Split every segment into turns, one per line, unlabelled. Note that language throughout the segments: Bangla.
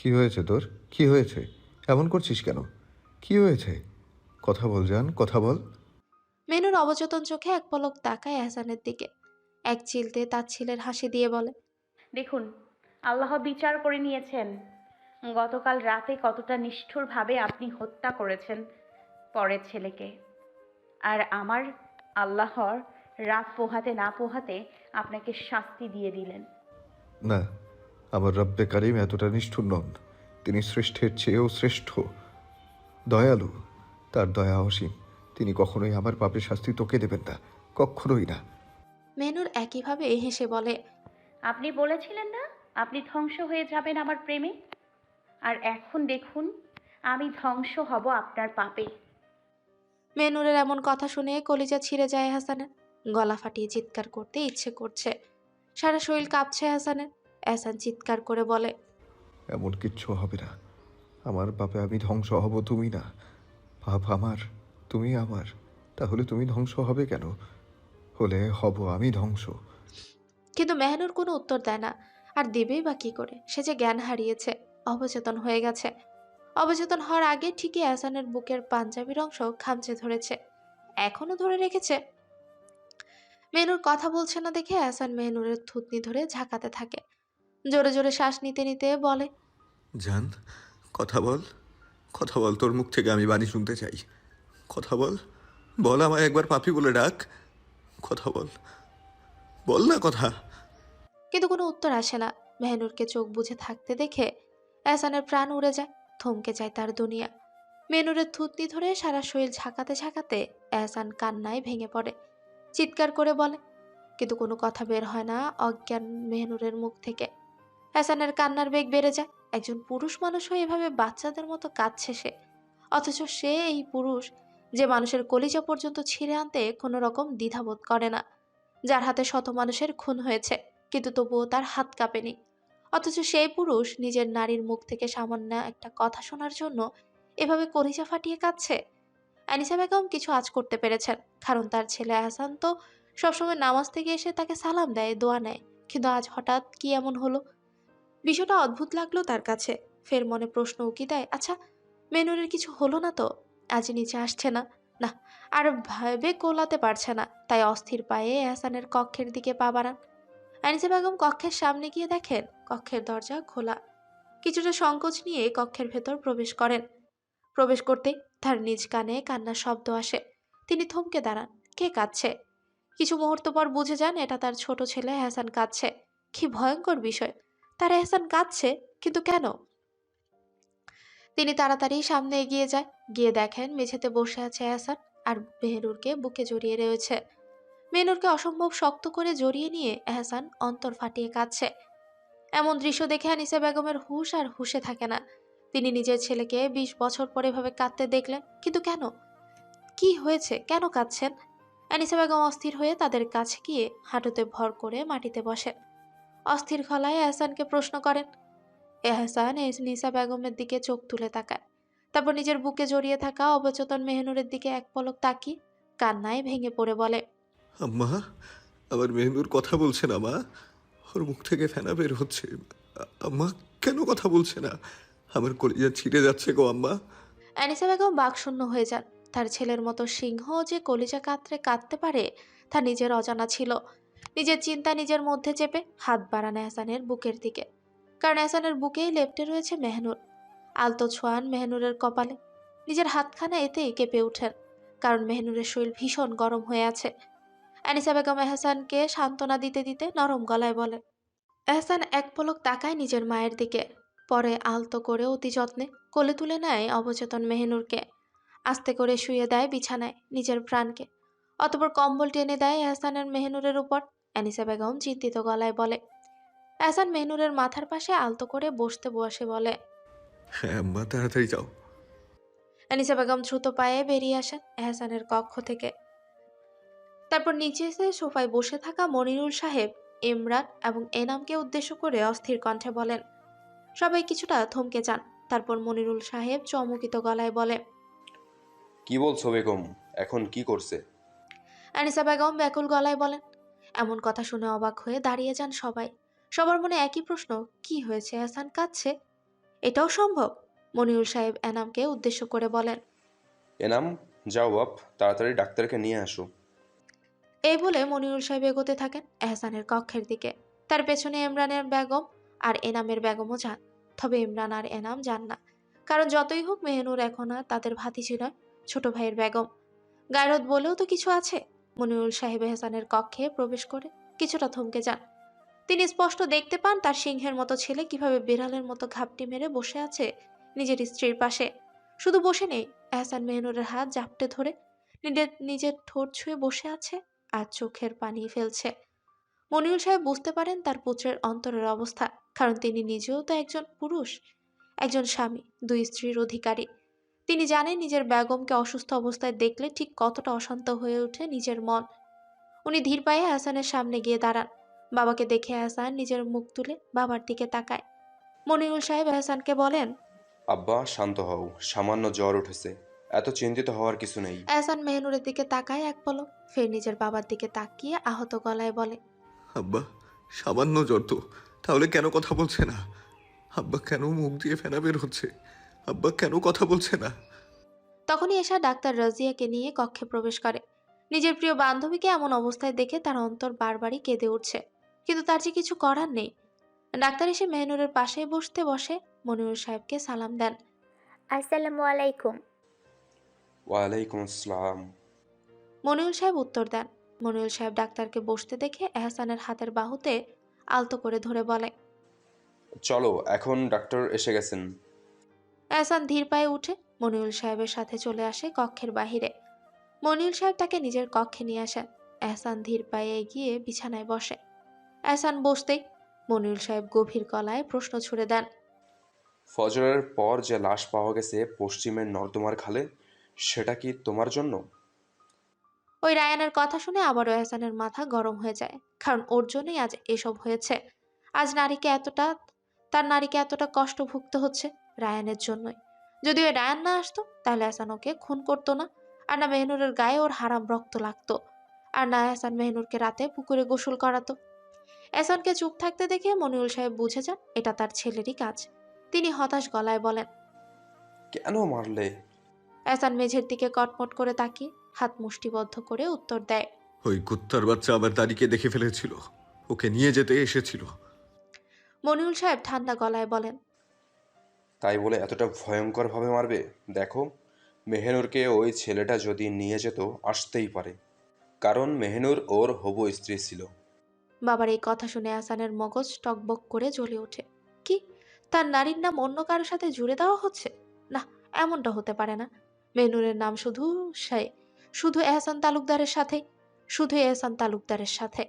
কি হয়েছে তোর? কি হয়েছে? এমন করছিস কেন? কি হয়েছে? কথা বল জান কথা বল।
মেনুর অবচেতন চোখে এক পলক তাকায় এহসানের দিকে। এক চিলতে তার ছেলের হাসি দিয়ে বলে
দেখুন আল্লাহ বিচার করে নিয়েছেন। গতকাল রাতে কতটা নিষ্ঠুরভাবে আপনি হত্যা করেছেন পরের ছেলেকে। আর আমার আল্লাহর রাত পোহাতে না পোহাতে আপনাকে শাস্তি দিয়ে দিলেন।
না আমার রব্বে কারিম এতটা নিষ্ঠুর নন। তিনি শ্রেষ্ঠের চেয়েও শ্রেষ্ঠ। দয়ালু তার দয়া অসীম। তিনি কখনোই আমার পাপের শাস্তি তোকে দেবেন না কখনোই না।
মেনুর একইভাবে হেসে বলে
আপনি বলেছিলেন না আপনি ধ্বংস হয়ে যাবেন আমার প্রেমে? আর এখন দেখুন আমি ধ্বংস হব আপনার পাপে।
মেনুরের এমন কথা শুনে কলিজা ছিঁড়ে যায় হাসানের। গলা ফাটিয়ে চিৎকার করতে ইচ্ছে করছে। সারা শরীর কাঁপছে হাসানের। এহসান চিৎকার করে বলে
এমন কিচ্ছু হবে না। আমার বাপে আমি ধ্বংস হব তুমি না। বাপ আমার তুমি আমার। তাহলে তুমি ধ্বংস হবে কেন? হলে হব আমি ধ্বংস।
কিন্তু মেহনুর কোনো উত্তর দেয় না। আর দেবেই বা কী করে? সে যে জ্ঞান হারিয়েছে অবচেতন হয়ে গেছে। অবচেতন হওয়ার আগে ঠিকই আহসানের বুকের পাঞ্জাবির অংশ খামচে ধরেছে। এখনও ধরে রেখেছে? মেনুর কথা বলছে না দেখে আহসান মেহনুরের থুতনি ধরে ঝাঁকাতে থাকে। জোরে জোরে শ্বাস নিতে নিতে বলে
জান কথা বল কথা বল তোর মুখ থেকে আমি বাণী শুনতে চাই। কথা বল বল আমায় একবার পাপি বলে ডাক। কথা বল বল না কথা।
কিন্তু কোনো উত্তর আসে না। মেহনুরকে চোখ বুঝে থাকতে দেখে এহসানের প্রাণ উড়ে যায় থমকে যায় তার দুনিয়া। মেনুরের থুতনি ধরে সারা শরীর ঝাঁকাতে ঝাঁকাতে এহসান কান্নায় ভেঙে পড়ে। চিৎকার করে বলে কিন্তু কোনো কথা বের হয় না অজ্ঞান মেহনুরের মুখ থেকে। এহসানের কান্নার বেগ বেড়ে যায়। একজন পুরুষ মানুষ হয়ে এভাবে বাচ্চাদের মতো কাঁদছে সে। অথচ সে এই পুরুষ যে মানুষের কলিজা পর্যন্ত ছিঁড়ে আনতে কোনো রকম দ্বিধাবোধ করে না। যার হাতে শত মানুষের খুন হয়েছে, কিন্তু তবুও তার হাত কাঁপেনি। অথচ সেই পুরুষ নিজের নারীর মুখ থেকে সামান্য একটা কথা শোনার জন্য এভাবে কলিজা ফাটিয়ে কাঁদছে। অ্যানিসা বেগম কিছু আজ করতে পেরেছেন, কারণ তার ছেলে আহসান তো সবসময় নামাজ থেকে এসে তাকে সালাম দেয়, দোয়া নেয়। কিন্তু আজ হঠাৎ কি এমন হলো? বিষয়টা অদ্ভুত লাগল তার কাছে। ফের মনে প্রশ্ন উকি দেয় আচ্ছা মেনুরের কিছু হলো না তো? আজ নিচে আসছে না। না, আর ভাবে কোলাতে পারছে না। তাই অস্থির পায়ে এহসানের কক্ষের দিকে পা বাড়ান। আনিসা বেগম কক্ষের সামনে গিয়ে দেখেন, কক্ষের দরজা খোলা। কিছুটা সংকোচ নিয়ে কক্ষের ভেতর প্রবেশ করেন। প্রবেশ করতেই তার নিজ কানে কান্নার শব্দ আসে। তিনি থমকে দাঁড়ান, কে কাঁদছে? কিছু মুহূর্ত পর বুঝে যান, এটা তার ছোট ছেলে এহসান কাঁদছে। কি ভয়ঙ্কর বিষয়! তার এহসান কাঁদছে, কিন্তু কেন? তিনি তাড়াতাড়ি সামনে এগিয়ে যায়, গিয়ে দেখেন মেঝেতে বসে আছে এহসান আর মেহরুরকে বুকে জড়িয়ে রয়েছে। মেনুরকে অসম্ভব শক্ত করে জড়িয়ে নিয়ে এহসান অন্তর ফাটিয়ে কাঁদছে। এমন দৃশ্য দেখে আনিসা বেগমের হুশ আর হুশে থাকে না। তিনি নিজের ছেলেকে বিশ বছর পরে এভাবে কাঁদতে দেখলেন, কিন্তু কেন? কি হয়েছে? কেন কাঁদছেন? আনিসা বেগম অস্থির হয়ে তাদের কাছে গিয়ে হাঁটুতে ভর করে মাটিতে বসেন অস্থির গলায় এহসানকে প্রশ্ন করেন। এহসান নিসা বেগমের দিকে চোখ তুলে তাকায় তারপর নিজের বুকে জড়িয়ে থাকা অবচেতন মেহনুরের দিকে এক পলক তাকি কান্নায় ভেঙে পড়ে বলে
আম্মা আমার মেহনুর কথা বলছে না মা। ওর মুখ থেকে ফেনা বের হচ্ছে। আম্মা কেন কথা বলছে না? আমার কলিজা ছিঁড়ে যাচ্ছে গো আম্মা।
অ্যানিসা বেগম বাকশূন্য হয়ে যান। তার ছেলের মতো সিংহ যে কলিজা কাতরে কাঁদতে পারে তা নিজের অজানা ছিল। নিজের চিন্তা নিজের মধ্যে চেপে হাত বাড়ান এহসানের বুকের দিকে। কারণ এহসানের বুকেই লেপটে রয়েছে মেহনুর। আলতো ছোঁয়ান মেহনুরের কপালে। নিজের হাতখানা এতেই কেঁপে ওঠেন, কারণ মেহনুরের শরীর ভীষণ গরম হয়ে আছে। অ্যানিসা বেগম এহসানকে সান্ত্বনা দিতে দিতে নরম গলায় বলে এহসান এক পলক তাকায় নিজের মায়ের দিকে। পরে আলতো করে অতি যত্নে কোলে তুলে নেয় অবচেতন মেহনুরকে। আস্তে করে শুয়ে দেয় বিছানায় নিজের প্রাণকে। অতপর কম্বল টেনে দেয় এহসানের মেহনুরের উপর। অ্যানিসা বেগম চিন্তিত গলায় বলে এহসান মেহনুরের মাথার পাশে আলতো করে বসতে বসে বলে
হ্যাঁ আম্মা তাড়াতাড়ি যাও।
অ্যানিসা বেগম দ্রুত পায়ে বেরিয়ে আসেন এহসানের কক্ষ থেকে। তারপর নিচে এসে সোফায় বসে থাকা মনিরুল সাহেব ইমরান এবং এনামকে উদ্দেশ্য করে অস্থির কণ্ঠে বলেন সবাই কিছুটা থমকে যান। তারপর মনিরুল সাহেব চমকিত গলায় বলে
কি বলছো বেগম? এখন কি করছে?
অ্যানিসা বেগম ব্যাকুল গলায় বলেন এমন কথা শুনে অবাক হয়ে দাঁড়িয়ে যান সবাই। সবার মনে একই প্রশ্ন কি হয়েছে এহসান কাঁদছে? এটাও সম্ভব মনিউর সাহেব এনামকে উদ্দেশ্য করে বলেন।
এনাম যাও বাপ তাড়াতাড়ি ডাক্তারকে নিয়ে আসো।
এই বলে মনিউর সাহেব এগোতে থাকেন এহসানের কক্ষের দিকে। তার পেছনে ইমরানের বেগম আর এনামের বেগমও যান। তবে ইমরান আর এনাম যান না। কারণ যতই হোক মেহনুর এখন আর তাদের ভাতিজি নয় ছোট ভাইয়ের বেগম। গায়রত বলেও তো কিছু আছে। মনিরুল সাহেব এহসানের কক্ষে প্রবেশ করে কিছুটা থমকে যান। তিনি স্পষ্ট দেখতে পান তার সিংহের মতো ছেলে কীভাবে বিড়ালের মতো ঘাপটি মেরে বসে আছে নিজের স্ত্রীর পাশে। শুধু বসে নেই, এহসান মেহনুরের হাত জাপটে ধরে নিজের নিজের ঠোঁট ছুঁয়ে বসে আছে আর চোখের পানি ফেলছে। মনিউল সাহেব বুঝতে পারেন তার পুত্রের অন্তরের অবস্থা, কারণ তিনি নিজেও তো একজন পুরুষ, একজন স্বামী, দুই স্ত্রীর অধিকারী। তিনি জানেন নিজের বেগমকে অসুস্থ অবস্থায় দেখলে ঠিক কতটা অশান্ত হয়ে ওঠে নিজের মন। উনি ধীর পায়ে হাসানের সামনে গিয়ে দাঁড়ান। বাবাকে দেখে হাসান নিজের মুখ তুলে বাবার দিকে তাকায়। মনিরুল সাহেব হাসানকে বলেন
আব্বা শান্ত হও সামান্য জ্বর উঠেছে। এত চিন্তিত হওয়ার কিছু নেই।
এহসান মেহনুরের দিকে তাকায় এক পলক ফের নিজের বাবার দিকে তাকিয়ে আহত গলায় বলে
আব্বা সামান্য জ্বর তো তাহলে কেন কথা বলছে না? আব্বা কেন মুখ দিয়ে ফেনা বের হচ্ছে? আব্বা কেন কথা বলছে না?
তখনই এসা ডাক্তার রাজিয়াকে নিয়ে কক্ষে প্রবেশ করে। নিজের প্রিয় বান্ধবীকে এমন অবস্থায় দেখে তার অন্তর বারবারই কেঁদে উঠছে। কিন্তু তার যে কিছু করার নেই। ডাক্তার এসে মেহনুরের পাশে বসতে বসে মনিরুল সাহেবকে সালাম দেন।
আসসালামু আলাইকুম।
ওয়ালাইকুম আসসালাম।
মনিরুল সাহেব উত্তর দেন। মনিরুল সাহেব ডাক্তারকে বসতে দেখে এহসানের হাতের বাহুতে আলতো করে ধরে বলে
চলো এখন ডাক্তার এসে গেছেন।
এহসান ধীর পায়ে উঠে মনিরুল সাহেবের সাথে চলে আসে কক্ষের বাহিরে। মনিরুল সাহেব তাকে নিজের কক্ষে নিয়ে আসেন। এহসান ধীর পায়ে এগিয়ে বিছানায় বসে। এহসান বসতেই মনিউল সাহেব গভীর গলায় প্রশ্ন ছুড়ে দেন
ফজরের পর যে লাশ পাওয়া গেছে পশ্চিমের নর্দমার খালে সেটা কি তোমার জন্য?
ওই রায়ানের কথা শুনে আবারও এহসানের মাথা গরম হয়ে যায় কারণ ওর জন্যই আজ এসব হয়েছে। আজ নারীকে এতটা তার নারীকে এতটা কষ্ট ভুগতে হচ্ছে। রায়ানের জন্যই। যদি ওই রায়ান না আসতো তাহলে এহসান ওকে খুন করতো না। আর না মেহনুরের গায়ে ওর হারাম রক্ত লাগতো। আর না এহসান মেহনুরকে রাতে পুকুরে গোসল করাতো। এহসানকে চুপ থাকতে দেখে মনিরুল সাহেব বুঝে যান এটা তার ছেলেরই কাজ। তিনি হতাশ গলায় বলেন
কেন মারলে?
এহসান মেঝের দিকে কটমট করে তাকিয়ে হাত মুষ্টিবদ্ধ করে উত্তর দেয়
ওই কুত্তার বাচ্চা আমার দাড়িকে দেখে ফেলেছিল। ওকে নিয়ে যেতে এসেছিল।
মনিরুল সাহেব ঠান্ডা গলায় বলেন
তাই বলে এতটা ভয়ঙ্করভাবে মারবে? দেখো, মেহেনুরকে ওই ছেলেটা যদি নিয়ে যেত, আসতেই পারে। কারণ মেহেনুর ওর হবু স্ত্রী ছিল।
বাবার এই কথা শুনে আসানের মগজ টকবক করে জ্বলে ওঠে। কি? তার নারীর নাম অন্য কারোর সাথে জুড়ে দেওয়া হচ্ছে? না, এমনটা হতে পারে না। মেনুরের নাম শুধু সে, শুধু এহসান তালুকদারের সাথে, শুধু এহসান তালুকদারের সাথে।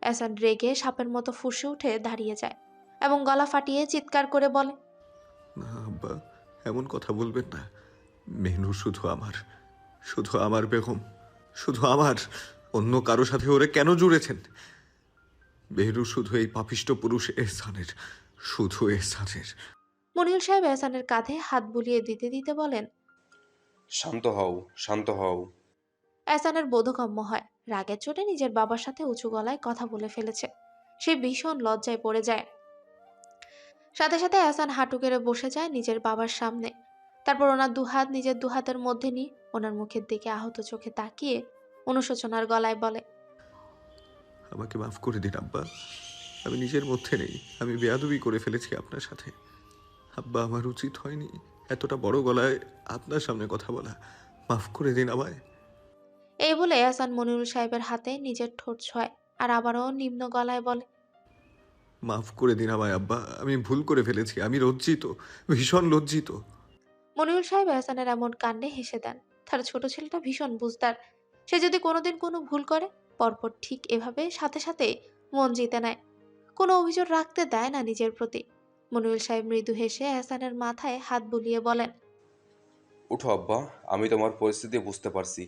এহসান রেগে সাপের মতো ফুসে উঠে দাঁড়িয়ে যায় এবং গলা ফাটিয়ে চিৎকার করে বলে
না আব্বা এমন কথা বলবেন না। মেনু শুধু আমার শুধু আমার বেগম শুধু আমার। অন্য কারও সাথে ওরে কেন জুড়েছেন? মেহরু শুধু এই পাপিষ্ট পুরুষ এহসানের শুধু এহসানের।
মনিউল সাহেব এহসানের কাঁধে হাত বুলিয়ে দিতে দিতে বলেন
শান্ত হও শান্ত হও।
এহসানের বোধগম্য হয় রাগের চোটে নিজের বাবার সাথে উঁচু গলায় কথা বলে ফেলেছে। সে ভীষণ লজ্জায় পড়ে যায়। সাথে সাথে এহসান হাঁটু কেড়ে বসে যায় নিজের বাবার সামনে। তারপর ওনার দুহাত নিজের দুহাতের মধ্যে নিয়ে ওনার মুখের দিকে আহত চোখে তাকিয়ে অনুশোচনার গলায় বলে
আমাকে মাফ করে দিন আব্বা। আমি নিজের মধ্যে নেই। আমি বেয়াদবি করে ফেলেছি আপনার সাথে। আব্বা আমার উচিত হয়নি এতটা বড় গলায় আপনার সামনে কথা বলা। মাফ করে দিন আমায়।
এই বলে এহসান মনিরুল সাহেবের হাতে নিজের ঠোঁট ছয় আর আবারও নিম্ন গলায় বলে
মাফ করে দিন আমায় আব্বা। আমি ভুল করে ফেলেছি আমি লজ্জিত ভীষণ লজ্জিত।
মনিরুল সাহেব এহসানের এমন কাণ্ডে হেসে দেন। তার ছোট ছেলেটা ভীষণ বুঝদার। সে যদি কোনোদিন কোনো ভুল করে পরপর ঠিক এভাবে সাথে সাথে মন জিতে নেয়। কোনো অভিযোগ রাখতে দেয় না নিজের প্রতি। মনিউল সাহেব মৃদু হেসে এহসানের মাথায় হাত বুলিয়ে বলেন
উঠো আব্বা আমি তোমার পরিস্থিতি বুঝতে পারছি।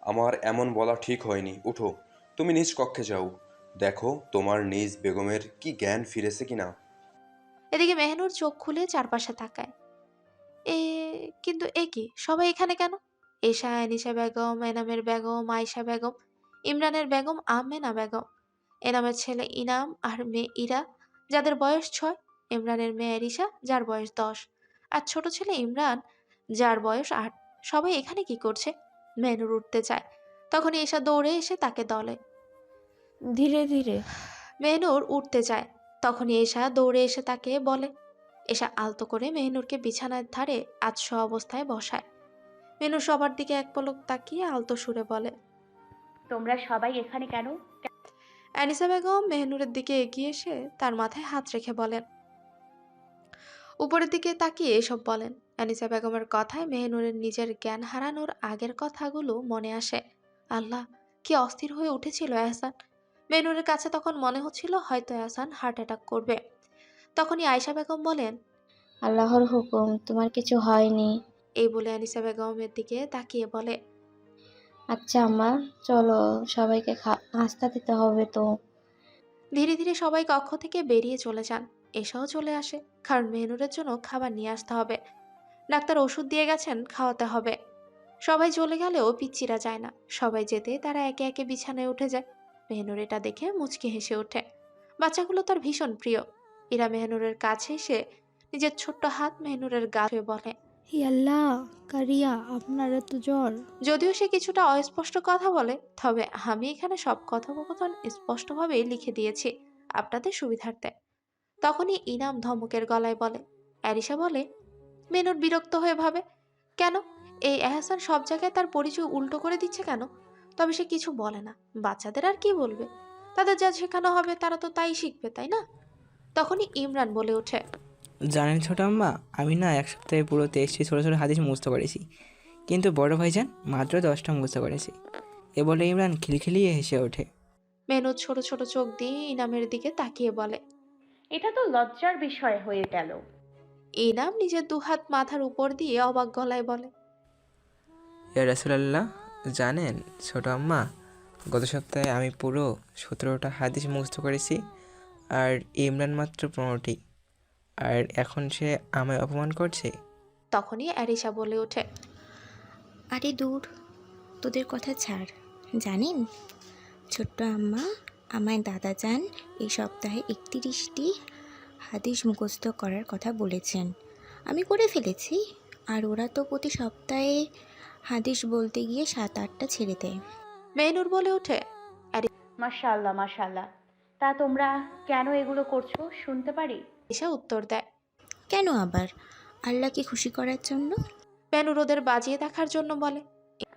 আমার এমন বলা ঠিক হয়নি। উঠো তুমি নিজ কক্ষে যাও। দেখো, তোমার নিজ বেগমের কি জ্ঞান ফিরেছে কিনা?
এদিকে মেহনুর চোখ খুলে চারপাশে তাকায়। এ, কিন্তু এ কি? সবাই এখানে কেন? এশা, এনিশা বেগম, এনামের বেগম, আয়শা বেগম, ইমরানের বেগম, আমেনা বেগম। এনামের ছেলে ইনাম আর মেয়ে ইরা, যাদের বয়স ছয়। ইমরানের মেয়ে এরিশা, যার বয়স দশ। আর ছোট ছেলে ইমরান, যার বয়স আট। সবাই এখানে কি করছে? মেহনুর উঠতে চায়। তখন এসা দৌড়ে এসে তাকে দলে।
ধীরে ধীরে।
মেহনুর উঠতে যায়। তখনই এসা দৌড়ে এসে তাকে বলে। এসা আলতো করে মেহনুরকে বিছানার ধারে আতশ অবস্থায় বসায়। মেহনুর সবার দিকে এক পলক তাকিয়ে আলতো সুরে বলে
তোমরা সবাই এখানে কেন?
অ্যানিসা বেগম মেহনুরের দিকে এগিয়ে এসে তার মাথায় হাত রেখে বলেন উপরের দিকে তাকিয়ে এসব বলেন। অ্যানিসা বেগমের কথায় মেহনুরের নিজের জ্ঞান হারানোর আগের কথাগুলো মনে আসে। আল্লাহ কি অস্থির হয়ে উঠেছিল এহসান। মেহনুরের কাছে তখন মনে হচ্ছিল হয়তো এহসান হার্ট অ্যাটাক করবে। তখনই আয়শা বেগম বলেন
আল্লাহর হুকুম তোমার কিছু হয়নি।
এই বলে অ্যানিসা বেগমের দিকে তাকিয়ে বলে
আচ্ছা আম্মা চলো সবাইকে খা- নাস্তা দিতে হবে তো।
ধীরে ধীরে সবাই কক্ষ থেকে বেরিয়ে চলে যান। এসাও চলে আসে কারণ মেহনুরের জন্য খাবার নিয়ে আসতে হবে। ডাক্তার ওষুধ দিয়ে গেছেন খাওয়াতে হবে। সবাই চলে গেলেও পিচ্চিরা যায় না। সবাই যেতে তারা একে একে বিছানায় উঠে যায়। মেহনুর এটা দেখে মুচকি হেসে ওঠে। বাচ্চাগুলো তার ভীষণ প্রিয়। ইরা মেহনুরের কাছে এসে নিজের ছোট্ট হাত মেহনুরের গা বলে
হি আল্লাহ কারিয়া আপনার এত জ্বর।
যদিও সে কিছুটা অস্পষ্ট কথা বলে তবে আমি এখানে সব কথোপকথন স্পষ্টভাবেই লিখে দিয়েছি আপনাদের সুবিধার্থে। তখনই ইনাম ধমকের গলায় বলে অ্যারিসা বলে মেনুর বিরক্ত হয়ে ভাবে কেন? এই এহসান সব জায়গায় তার পরিচয় উল্টো করে দিচ্ছে কেন? তবে সে কিছু বলে না। বাচ্চাদের আর কি বলবে? তাদের যা শেখানো হবে তারা তো তাই শিখবে তাই না? তখনই ইমরান বলে ওঠে
জানেন ছোট আম্মা আমি না এক সপ্তাহে পুরো তেইশটি ছোটো ছোটো হাদিস মুছতে পেরেছি। কিন্তু বড় ভাইজান মাত্র দশটা মুছতে পেরেছি। এ বলে ইমরান খিলখিলিয়ে হেসে ওঠে।
মেনু ছোট ছোট চোখ দিয়ে ইনামের দিকে তাকিয়ে বলে
এটা তো লজ্জার বিষয় হয়ে গেল।
ইনাম নিজের দুহাত মাথার উপর দিয়ে অবাক গলায় বলে
ইয়া রাসুলাল্লাহ জানেন ছোট আম্মা? গত সপ্তাহে আমি পুরো সতেরোটা হাদিস মুখস্থ করেছি আর ইমরান মাত্র পনেরোটি। আর এখন সে আমায় অপমান করছে?
তখনই অ্যারিসা বলে ওঠে
আরে দূর তোদের কথা ছাড়। জানেন ছোট্ট আম্মা আমায় দাদা যান এই সপ্তাহে একত্রিশটি হাদিস মুখস্থ করার কথা বলেছেন। আমি করে ফেলেছি আর ওরা তো প্রতি সপ্তাহে হাদিস বলতে গিয়ে সাত আটটা ছেড়ে দেয়।
মেহনুর বলে ওঠে
মাশাল্লাহ মাশাল্লাহ তা তোমরা কেন এগুলো করছ শুনতে পারি?
এসা উত্তর দেয়
কেন আবার? আল্লাহকে খুশি করার জন্য?
মেহনুর ওদের বাজিয়ে দেখার জন্য বলে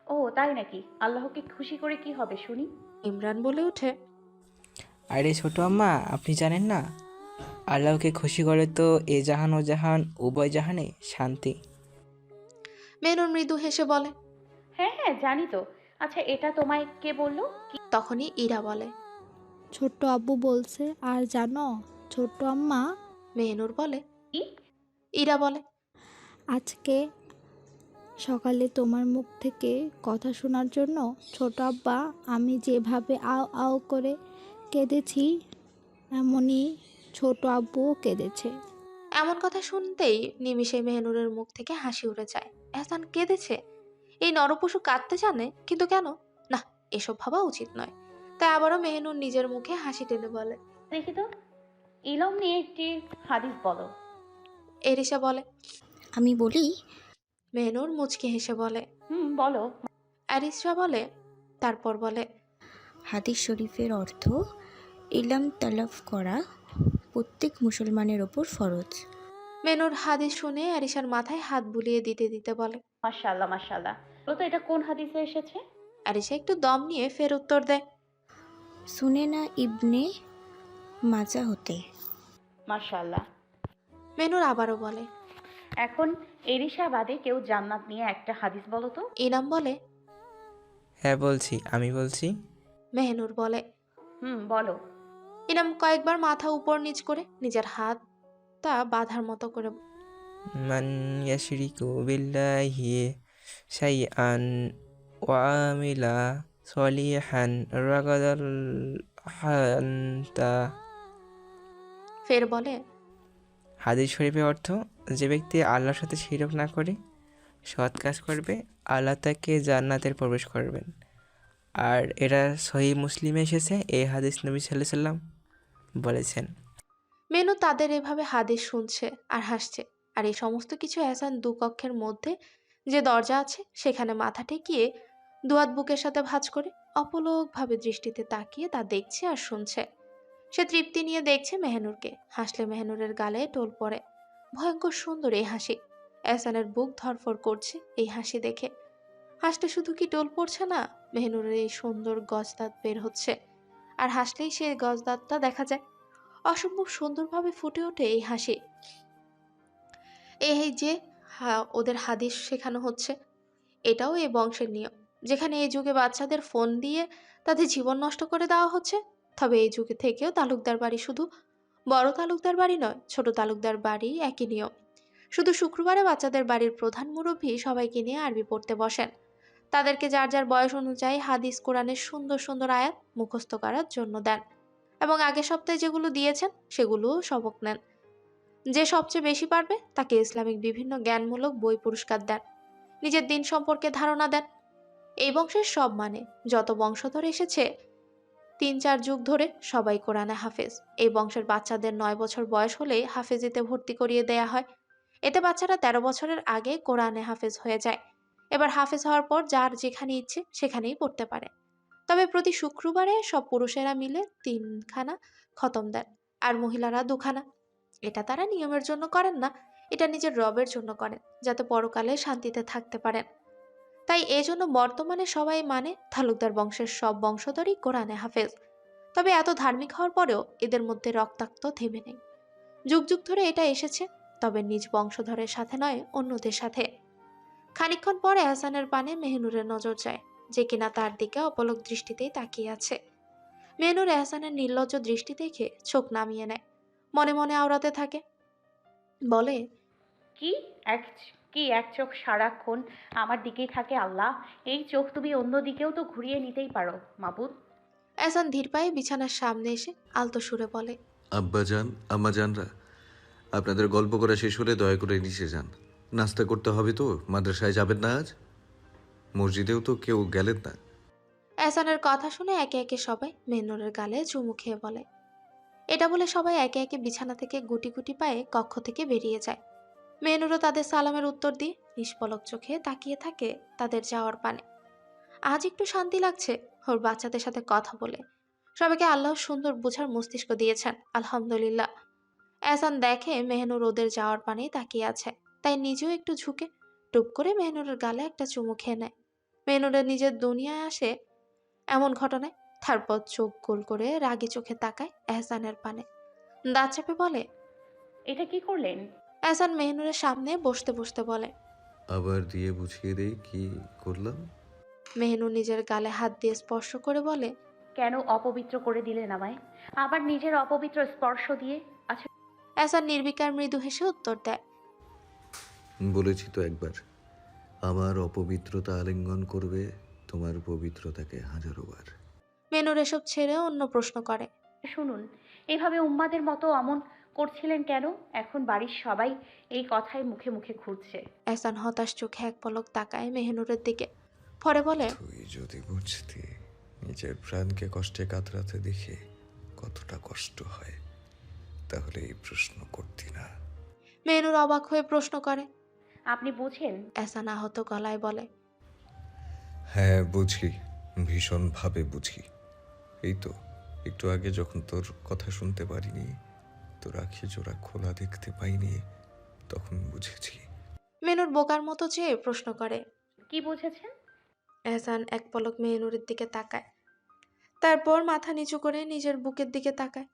ও তাই নাকি? আল্লাহকে খুশি করে কি হবে শুনি?
ইমরান বলে ওঠে
আরে ছোট আম্মা আপনি জানেন না? আল্লাহকে খুশি করে তো এ জাহান ও জাহান উভয় জাহানে শান্তি।
মেহনুর মৃদু হেসে বলে
হ্যাঁ হ্যাঁ জানি তো। আচ্ছা এটা তোমায় কে বলল?
তখনই ইরা বলে
ছোট্ট আব্বু বলছে আর জানো ছোট্ট আম্মা?
মেহনুর বলে
কি?
ইরা বলে
আজকে সকালে তোমার মুখ থেকে কথা শোনার জন্য ছোট আব্বা আমি যেভাবে আও আও করে কেঁদেছি এমনই ছোট আব্বুও কেঁদেছে।
এমন কথা শুনতেই নিমিষে মেহনুরের মুখ থেকে হাসি উড়ে যায়। এহসান কেঁদেছে। এই নরপশু কাঁদতে জানে কিন্তু কেন? না এসব ভাবা উচিত নয়। তাই আবারও মেহনুর নিজের মুখে হাসি টেনে বলে
দেখি তো ইলম নিয়ে একটি হাদিস বলো।
এরিসা বলে
আমি বলি
মেহনুর মুচকে হেসে বলে
হুম বলো।
অ্যারিসা বলে তারপর বলে
হাদিস শরীফের অর্থ ইলাম তালাফ করা প্রত্যেক মুসলমানের ওপর ফরজ।
মেনুর হাদিস শুনে আরিশার মাথায় হাত বুলিয়ে দিতে দিতে বলে
মাশাল্লাহ মাশাল্লাহ বলো তো এটা কোন হাদিসে এসেছে?
আরিশা একটু দম নিয়ে ফের উত্তর দেয়
শুনে না ইবনে মাজা হতে
মাশাল্লাহ
মেনুর আবারও বলে
এখন এরিশা বাদে কেউ জান্নাত নিয়ে একটা হাদিস বলো তো।
ইনাম বলে
হ্যাঁ বলছি আমি বলছি।
মেহনুর বলে
হুম বলো।
ইনাম কয়েকবার মাথা উপর নিচ করে নিজের হাতটা বাধার মতো করে
মান ইয়াশরিকু বিল্লাহি শাইআন ওয়া আমিলা সলিহান রাগাদাল হান্তা।
ফের বলে
হাদিস শরীফের অর্থ যে ব্যক্তি আল্লাহর সাথে শিরক না করে সৎ কাজ করবে আল্লাহ তাকে জান্নাতের প্রবেশ করবেন। আর এরা সহি মুসলিমে এসেছে এই হাদিস নবী সাল্লাম বলেছেন।
মেনু তাদের এভাবে হাদিস শুনছে আর হাসছে। আর এই সমস্ত কিছু এহসান দু কক্ষের মধ্যে যে দরজা আছে, সেখানে মাথা ঠেকিয়ে দুহাত বুকের সাথে ভাঁজ করে অপলকভাবে দৃষ্টিতে তাকিয়ে তা দেখছে আর শুনছে। সে তৃপ্তি নিয়ে দেখছে মেহনুরকে। হাসলে মেহনুরের গালে টোল পড়ে। ভয়ঙ্কর সুন্দর এই হাসি। এহসানের বুক ধরফর করছে এই হাসি দেখে। হাসলে শুধু কি টোল পড়ছে না, মেহনুরের এই সুন্দর গজদাঁত বের হচ্ছে। আর হাসলেই সেই গজদাঁতটা দেখা যায়। অসম্ভব সুন্দরভাবে ফুটে ওঠে এই হাসি। এই যে ওদের হাদিস শেখানো হচ্ছে। এটাও এই বংশের নিয়ম। যেখানে এই যুগে বাচ্চাদের ফোন দিয়ে তাদের জীবন নষ্ট করে দেওয়া হচ্ছে, তবে এই যুগে থেকেও তালুকদার বাড়ি শুধু বড় তালুকদার বাড়ি নয়, ছোট তালুকদার বাড়ি একই নিয়ম। শুধু শুক্রবারে বাচ্চাদের বাড়ির প্রধান মুরব্বী সবাইকে নিয়ে আরবি পড়তে বসেন। তাদেরকে যার যার বয়স অনুযায়ী হাদিস কোরআনের সুন্দর সুন্দর আয়াত মুখস্থ করার জন্য দেন। এবং আগের সপ্তাহে যেগুলো দিয়েছেন সেগুলোও সবক নেন। যে সবচেয়ে বেশি পারবে, তাকে ইসলামিক বিভিন্ন জ্ঞানমূলক বই পুরস্কার দেন, নিজের দিন সম্পর্কে ধারণা দেন এই বংশের সব মানে যত বংশধর এসেছে তিন চার যুগ ধরে সবাই কোরআনে হাফেজ এই বংশের বাচ্চাদের নয় বছর বয়স হলেই হাফেজিতে ভর্তি করিয়ে দেয়া হয়। এতে বাচ্চারা তেরো বছরের আগে কোরআনে হাফেজ হয়ে যায়। এবার হাফেজ হওয়ার পর যার যেখানে ইচ্ছে, সেখানেই পড়তে পারে। তবে প্রতি শুক্রবারে সব পুরুষেরা মিলে তিনখানা খতম দেন আর মহিলারা দুখানা। এটা তারা নিয়মের জন্য করেন না, এটা নিজের রবের জন্য করেন, যাতে পরকালে শান্তিতে থাকতে পারেন। তাই এজন্য বর্তমানে সবাই মানে তালুকদার বংশের সব বংশধরই কোরআনে হাফেজ। তবে এত ধার্মিক হওয়ার পরেও এদের মধ্যে রক্তাক্ত থেমে নেই। যুগ যুগ ধরে এটা এসেছে, তবে নিজ বংশধরের সাথে নয়, অন্যদের সাথে। খানিকক্ষণ পরে এহসানের পানে মেহনুরের নজর যায়। যে কিনা তার দিকে অপলক দৃষ্টিতেই তাকিয়ে আছে। মেনুর এহসানের নির্লজ্জ দৃষ্টি দেখে চোখ নামিয়ে নেয়। মনে মনে আওড়াতে থাকে। বলে
কি? এক কি এক চোখ সারাক্ষণ আমার দিকেই থাকে আল্লাহ? এই চোখ তুমি অন্য দিকেও তো ঘুরিয়ে নিতেই পারো মাবুদ?
এহসান ধীর পায়ে বিছানার সামনে এসে আলতো সুরে বলে
আব্বাজান আম্মাজানরা আপনাদের গল্প করা শেষ হলে দয়া করে নিচে যান। নাস্তা করতে হবে তো? মাদ্রাসায় যাবেন না আজ? মসজিদেও তো কেউ গেলেন না।
এহসানের কথা শুনে একে একে সবাই মেহনুরের গালে চুমু খেয়ে বলে। এটা বলে সবাই একে একে বিছানা থেকে গুটি গুটি পায়ে কক্ষ থেকে বেরিয়ে যায়। মেহনুরও তাদের সালামের উত্তর দিয়ে নিষ্পলক চোখে তাকিয়ে থাকে তাদের যাওয়ার পানে। আজ একটু শান্তি লাগছে, ওর বাচ্চাদের সাথে কথা বলে। সবাইকে আল্লাহ সুন্দর বোঝার মস্তিষ্ক দিয়েছেন, আলহামদুলিল্লাহ। এহসান দেখে মেহনুর ওদের যাওয়ার পানেই তাকিয়ে আছে, তাই নিজেও একটু ঝুঁকে টুপ করে মেহনুরের গালে একটা চুমু খেয়ে নেয়। মেহনুরের নিজের দুনিয়ায় আসে এমন ঘটনায় তারপর চোখ গোল করে রাগি চোখে তাকায় এহসানের পানে। দাঁত চেপে বলে
এটা কি করলেন?
এহসান মেহনুরের সামনে বসতে বসতে বলে
আবার দিয়ে বুঝিয়ে দেই কি করলাম?
মেহনুর নিজের গালে হাত দিয়ে স্পর্শ করে বলে
কেন অপবিত্র করে দিলেন আমায়? আবার নিজের অপবিত্র স্পর্শ দিয়ে? আচ্ছা
এহসান নির্বিকার মৃদু হেসে উত্তর দেয়
বলেছি তো একবার। অপবিত্রতা আলিঙ্গন করবে তোমার পবিত্রতাকে হাজারো বার।
মেনুর এসব ছেড়ে অন্য প্রশ্ন করে।
শুনুন এভাবে উম্মাদের মতো অমন করছিলেন কেন? এখন বাড়ির সবাই এই কথাই মুখে মুখে ঘুরছে।
এহসান হতাশ চোখে এক পলক তাকায় মেহনুরের দিকে। পরে বলে
তুই যদি বুঝতি নিজের প্রাণকে কষ্টে কাতরাতে দেখে কতটা কষ্ট হয় তাহলে এই প্রশ্ন করতি না।
মেহনুর অবাক হয়ে প্রশ্ন করে
আপনি বুঝেন?
এহসান আহত গলায় বলে।
হ্যাঁ বুঝি। ভীষণভাবে বুঝি। এই তো একটু আগে যখন তোর কথা শুনতে পারিনি তোর আখি জোড়া খোলা দেখতে পাইনি তখন বুঝেছি।
মেনুর বোকার মতো চেয়ে প্রশ্ন করে।
কি বুঝেছেন?
এহসান এক পলক মেহনুরের দিকে তাকায়। তারপর মাথা নিচু করে নিজের বুকের দিকে তাকায়।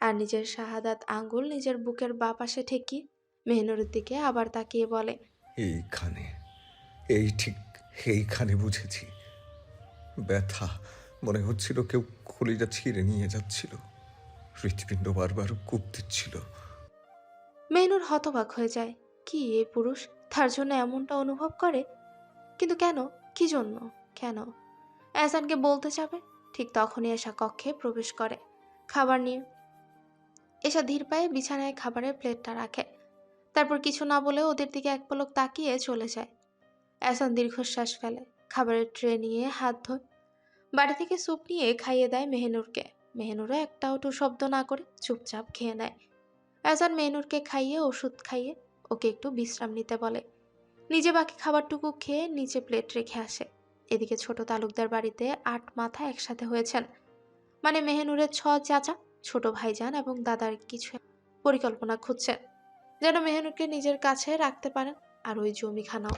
আর নিজের শাহাদাত আঙ্গুল নিজের বুকের বা পাশে ঠেকিয়ে মেহনুরের দিকে আবার তাকিয়ে বলে
এইখানে, এই ঠিক এইখানে বুঝেছি। ব্যথা মনে হচ্ছিল কেউ কলিজা ছিঁড়ে নিয়ে যাচ্ছিল। হৃৎপিণ্ড বারবার কূপ দিচ্ছিল
মেহনুর হতবাক হয়ে যায়। কি এই পুরুষ? তার জন্য এমনটা অনুভব করে? কিন্তু কেন? কি জন্য? কেন? এহসানকে বলতে যাবে? ঠিক তখনই এসা কক্ষে প্রবেশ করে। খাবার নিয়ে। এসা ধীর পায়ে বিছানায় খাবারের প্লেটটা রাখে। তারপর কিছু না বলে ওদের দিকে এক পলক তাকিয়ে চলে যায়। এহসান দীর্ঘশ্বাস ফেলে, খাবারের ট্রে নিয়ে হাত ধোয়। বাড়ি থেকে স্যুপ নিয়ে খাইয়ে দেয় মেহনুরকে। মেহনুরও একটাও টু শব্দ না করে চুপচাপ খেয়ে নেয়। এহসান মেহনুরকে খাইয়ে, ওষুধ খাইয়ে, ওকে একটু বিশ্রাম নিতে বলে। নিজে বাকি খাবারটুকু খেয়ে নিচে প্লেট রেখে আসে। এদিকে ছোট তালুকদার বাড়িতে আট মাথা একসাথে হয়েছেন। মানে মেহনুরের ছ চাচা, ছোট ভাইজান এবং দাদার কিছু পরিকল্পনা খুঁজছেন। যেন মেহনুরকে নিজের কাছে রাখতে পারেন। আর ওই জমিখানাও।